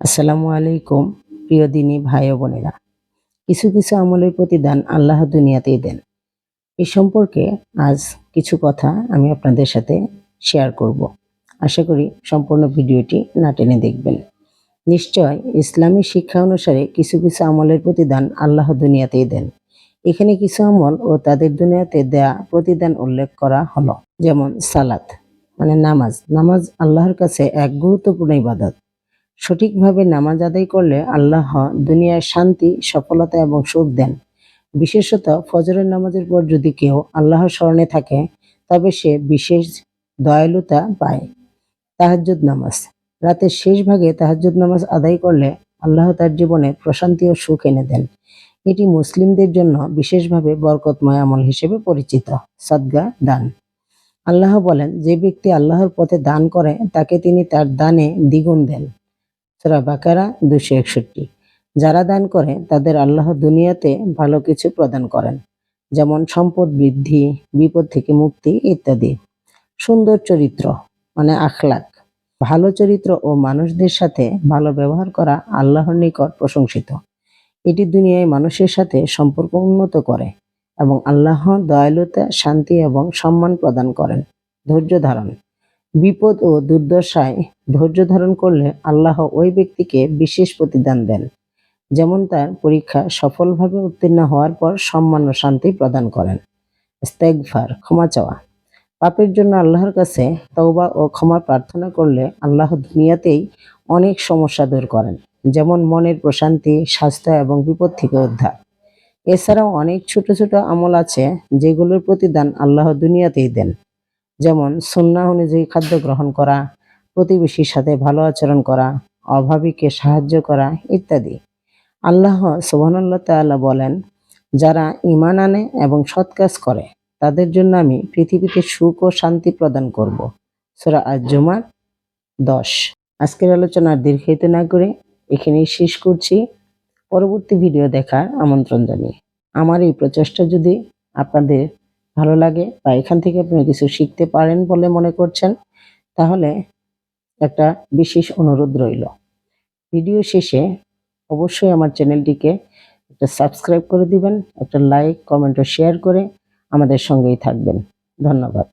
আসসালামু আলাইকুম, প্রিয় দিনী ভাই বোনেরা। কিছু কিছু আমলের প্রতিদান আল্লাহ দুনিয়াতেই দেন। এই সম্পর্কে আজ কিছু কথা আমি আপনাদের সাথে শেয়ার করব। আশা করি সম্পূর্ণ ভিডিওটি না টেনে দেখবেন। নিশ্চয় ইসলামী শিক্ষা অনুসারে কিছু কিছু আমলের প্রতিদান আল্লাহ দুনিয়াতেই দেন। এখানে কিছু আমল ও তাদের দুনিয়াতে দেয়া প্রতিদান উল্লেখ করা হলো। যেমন সালাত মানে নামাজ। নামাজ আল্লাহর কাছে এক গুরুত্বপূর্ণ ইবাদত। সঠিকভাবে নামাজ আদায় করলে আল্লাহ দুনিয়ায় শান্তি, সফলতা এবং সুখ দেন। বিশেষত ফজরের নামাজের পর যদি কেউ আল্লাহর স্মরণে থাকে, তবে সে বিশেষ দয়ালুতা পায়। তাহাজ্জুদ নামাজ। রাতের শেষ ভাগে তাহাজ্জুদ নামাজ আদায় করলে আল্লাহ তার জীবনে প্রশান্তি ও সুখ এনে দেন। এটি মুসলিমদের জন্য বিশেষভাবে বরকতময় আমল হিসেবে পরিচিত। সদ্গা, দান। আল্লাহ বলেন, যে ব্যক্তি আল্লাহর পথে দান করে, তাকে তিনি তার দানে দ্বিগুণ দেন। সুরা বাকারা দুশো একষট্টি। যারা দান করে, তাদের আল্লাহ দুনিয়াতে ভালো কিছু প্রদান করেন, যেমন সম্পদ বৃদ্ধি, বিপদ থেকে মুক্তি ইত্যাদি। সুন্দর চরিত্র মানে আখলাক, ভালো চরিত্র ও মানুষদের সাথে ভালো ব্যবহার করা আল্লাহর নিকট প্রশংসিত। এটি দুনিয়ায় মানুষের সাথে সম্পর্ক উন্নত করে এবং আল্লাহ দয়ালুতা, শান্তি এবং সম্মান প্রদান করেন। ধৈর্য ধারণ। বিপদ ও দুর্দশায় ধৈর্য ধারণ করলে আল্লাহ ওই ব্যক্তিকে বিশেষ প্রতিদান দেন, যেমন তার পরীক্ষা সফলভাবে উত্তীর্ণ হওয়ার পর সম্মান ও শান্তি প্রদান করেন। ইস্তেগফার, ক্ষমা চাওয়া। পাপের জন্য আল্লাহর কাছে তওবা ও ক্ষমা প্রার্থনা করলে আল্লাহ দুনিয়াতেই অনেক সমস্যা দূর করেন, যেমন মনের প্রশান্তি, স্বাস্থ্য এবং বিপদ থেকে উদ্ধার। এছাড়াও অনেক ছোট ছোট আমল আছে যেগুলোর প্রতিদান আল্লাহ দুনিয়াতেই দেন। যেমন সুন্না অনুযায়ী খাদ্য গ্রহণ করা, প্রতিবেশীর সাথে ভালো আচরণ করা, অভাবীকে সাহায্য করা ইত্যাদি। আল্লাহ সুবহানাল্লাহ তাআলা বলেন, যারা ঈমান আনে এবং সৎ কাজ করে, তাদের জন্য আমি পৃথিবীতে সুখ ও শান্তি প্রদান করব। সোরা আজ-জুমার দশ। আজকের আলোচনা দীর্ঘায়িত না করে এখানেই শেষ করছি। পরবর্তী ভিডিও দেখার আমন্ত্রণ জানিয়ে। আমার এই প্রচেষ্টা যদি আপনাদের ভালো লাগে, বা এখান থেকে আপনি কিছু শিখতে পারেন বলে মনে করছেন, তাহলে একটা বিশেষ অনুরোধ রইল। ভিডিও শেষে অবশ্যই আমার চ্যানেলটিকে একটা সাবস্ক্রাইব করে দিবেন, একটা লাইক, কমেন্ট ও শেয়ার করে আমাদের সঙ্গেই থাকবেন। ধন্যবাদ।